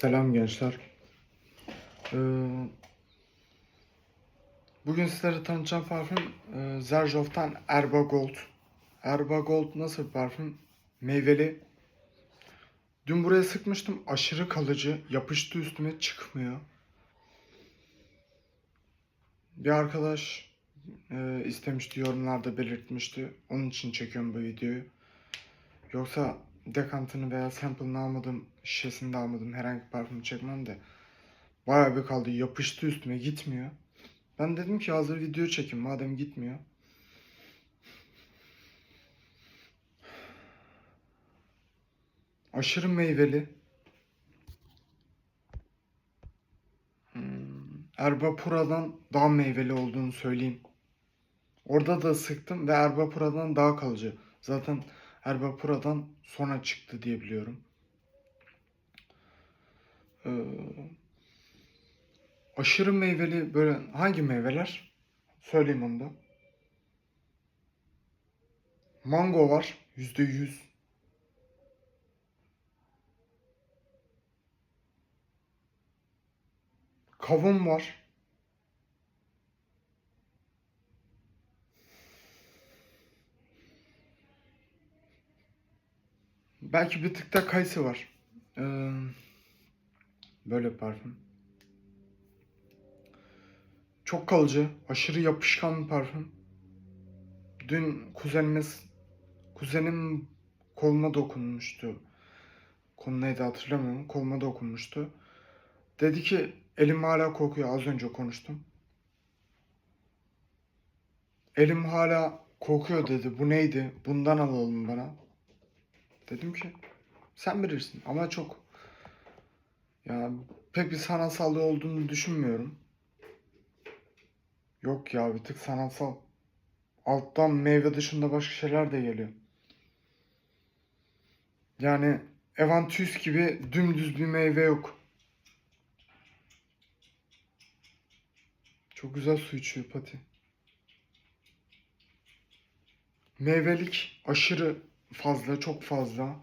Selam gençler. Ee, bugün sizlere tanıtacağım parfüm e, Zerjoff'tan Erba Gold. Erba Gold nasıl bir parfüm? Meyveli. Dün buraya sıkmıştım. Aşırı kalıcı. Yapıştı üstüme çıkmıyor. Bir arkadaş e, istemişti yorumlarda belirtmişti. Onun için çekiyorum bu videoyu. Yoksa dekantını veya sample'ını almadım, şişesini de almadım. Herhangi bir parfüm çekmem de. Bayağı bir kaldı. Yapıştı üstüme gitmiyor. Ben dedim ki hazır video çekeyim madem gitmiyor. Aşırı meyveli. Hmm, Erbapura'dan daha meyveli olduğunu söyleyeyim. Orada da sıktım ve Erbapura'dan daha kalıcı. Zaten Erbapura'dan sonra çıktı diye biliyorum. Ee, aşırı meyveli böyle hangi meyveler? Söyleyeyim onu da. Mango var yüzde yüz. Kavun var. Belki bir tık da kayısı var. Ee, böyle parfüm. Çok kalıcı, aşırı yapışkan bir parfüm. Dün kuzenimiz, kuzenim koluna dokunmuştu. Konu neydi hatırlamıyorum. Koluma dokunmuştu. Dedi ki elim hala kokuyor. Az önce konuştum. Elim hala kokuyor dedi. Bu neydi? Bundan alalım bana. Dedim ki sen bilirsin ama çok ya pek bir sanatsallığı olduğunu düşünmüyorum. Yok ya bir tık sanatsal. Alttan meyve dışında başka şeyler de geliyor. Yani Evantüs gibi dümdüz bir meyve yok. Çok güzel su içiyor Pati. Meyvelik aşırı fazla, çok fazla.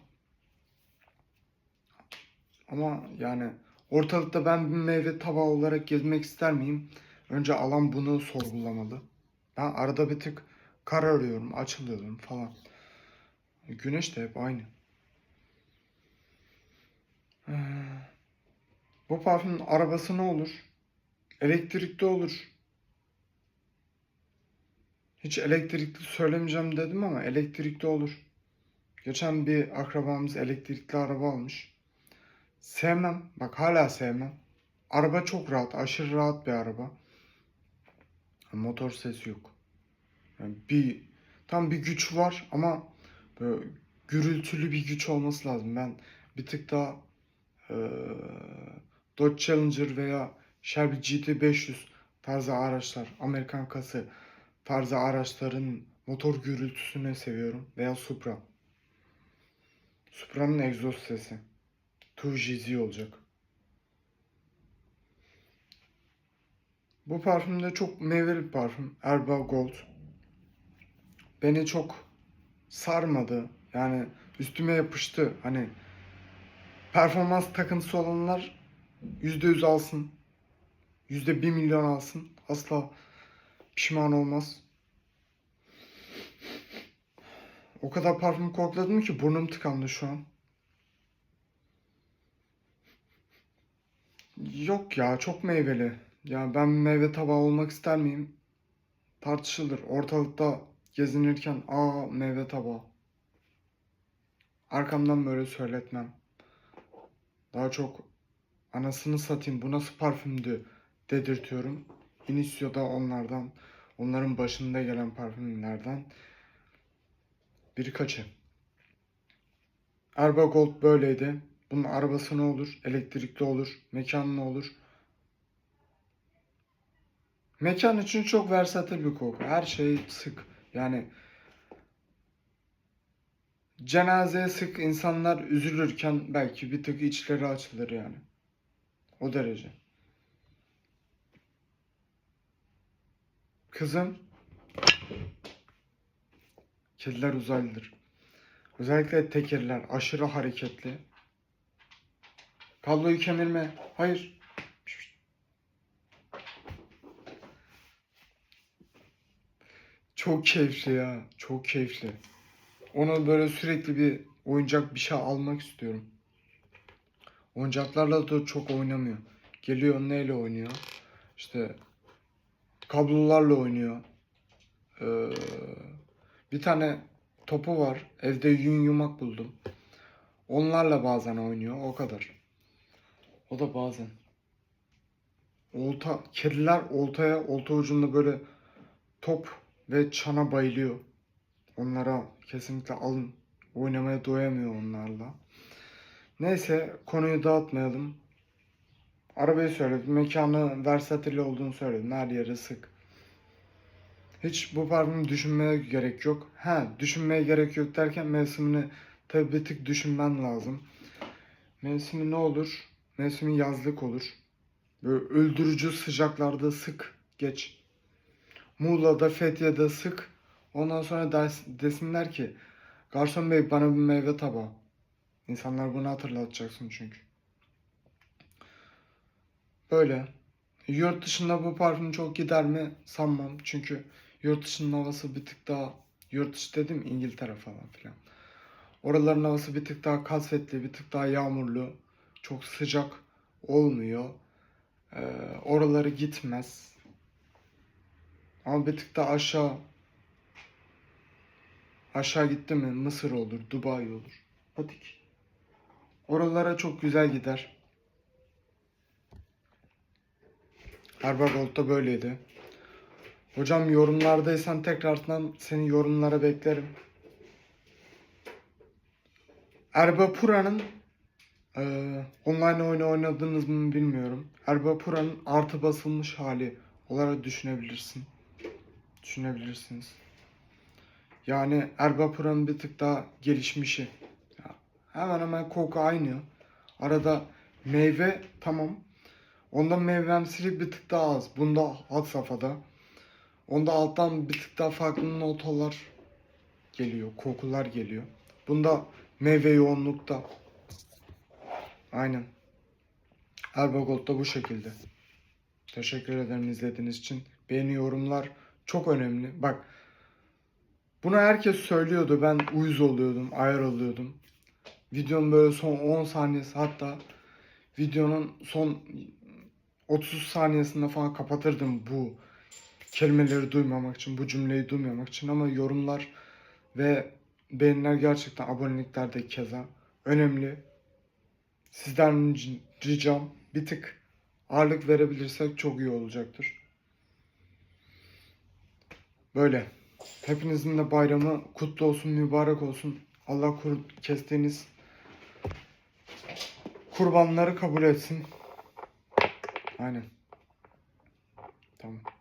Ama yani ortalıkta ben bir meyve tabağı olarak gezmek ister miyim? Önce alan bunu sorgulamalı. Ben arada bir tık kararıyorum, açılıyorum falan. Güneş de hep aynı. Bu parfümün arabası ne olur? Elektrikli olur. Hiç elektrikli söylemeyeceğim dedim ama elektrikli olur. Geçen bir akrabamız elektrikli araba almış. Sevmem. Bak hala sevmem. Araba çok rahat. Aşırı rahat bir araba. Motor sesi yok. Yani bir tam bir güç var ama böyle gürültülü bir güç olması lazım. Ben bir tık daha eee, Dodge Challenger veya Shelby GT500 tarzı araçlar, Amerikan kası tarzı araçların motor gürültüsünü seviyorum. Veya Supra. Supra'nın egzoz sesi. 2GZ olacak. Bu parfüm de çok meyveli bir parfüm. Erba Gold. Beni çok sarmadı. Yani üstüme yapıştı. Hani performans takıntısı olanlar %100 alsın. %1 milyon alsın. Asla pişman olmaz. O kadar parfüm kokladım ki burnum tıkandı şu an. Yok ya çok meyveli. Ya ben meyve tabağı olmak ister miyim? Tartışılır. Ortalıkta gezinirken aa meyve tabağı. Arkamdan böyle söyletmem. Daha çok anasını satayım bu nasıl parfümdü dedirtiyorum. Initio da onlardan, onların başında gelen parfümlerden birkaçı. Erba Gold böyleydi. Bunun arabası ne olur? Elektrikli olur. Mekan ne olur? Mekan için çok versatil bir koku. Her şey sık. Yani cenazeye sık insanlar üzülürken belki bir tık içleri açılır yani. O derece. Kızım Kediler uzaylıdır. Özellikle tekirler aşırı hareketli. Kabloyu kemirme. Hayır. Çok keyifli ya. Çok keyifli. Onu böyle sürekli bir oyuncak bir şey almak istiyorum. Oyuncaklarla da çok oynamıyor. Geliyor neyle oynuyor? İşte kablolarla oynuyor. Ee, bir tane topu var. Evde yün yumak buldum. Onlarla bazen oynuyor. O kadar. O da bazen. Olta, kediler oltaya, olta ucunda böyle top ve çana bayılıyor. Onlara kesinlikle alın. Oynamaya doyamıyor onlarla. Neyse konuyu dağıtmayalım. Arabayı söyledim. Mekanı versatil olduğunu söyledim. Her yeri sık. Hiç bu parfümü düşünmeye gerek yok. Ha, düşünmeye gerek yok derken mevsimini tabii bir tık düşünmen lazım. Mevsimi ne olur? Mevsimi yazlık olur. Böyle öldürücü sıcaklarda sık geç. Muğla'da, Fethiye'de sık. Ondan sonra desinler ki garson bey bana bir meyve tabağı. İnsanlar bunu hatırlatacaksın çünkü. Böyle. Yurt dışında bu parfüm çok gider mi sanmam. Çünkü yurt dışının havası bir tık daha yurt dışı dedim İngiltere falan filan. Oraların havası bir tık daha kasvetli, bir tık daha yağmurlu. Çok sıcak olmuyor. Ee, oraları gitmez. Ama bir tık daha aşağı aşağı gitti mi Mısır olur, Dubai olur. Patik. Oralara çok güzel gider. Erba da böyleydi. Hocam yorumlardaysan tekrardan seni yorumlara beklerim. Erba Pura'nın eee, online oyunu oynadınız mı bilmiyorum. Erba Pura'nın artı basılmış hali olarak düşünebilirsin. Düşünebilirsiniz. Yani Erba Pura'nın bir tık daha gelişmişi. Hemen hemen koku aynı. Arada meyve tamam. Onda meyvemsilik bir tık daha az. Bunda alt safhada. Onda alttan bir tık daha farklı notalar geliyor. Kokular geliyor. Bunda meyve yoğunlukta. Aynen. Erbagold da bu şekilde. Teşekkür ederim izlediğiniz için. Beğeni yorumlar çok önemli. Bak bunu herkes söylüyordu. Ben uyuz oluyordum, ayar oluyordum. Videonun böyle son 10 saniyesi hatta videonun son 30 saniyesinde falan kapatırdım bu kelimeleri duymamak için, bu cümleyi duymamak için ama yorumlar ve beğeniler gerçekten abonelikler de keza önemli. Sizden ric- ricam bir tık ağırlık verebilirsek çok iyi olacaktır. Böyle. Hepinizin de bayramı kutlu olsun, mübarek olsun. Allah kur kestiğiniz kurbanları kabul etsin. Aynen. Tamam.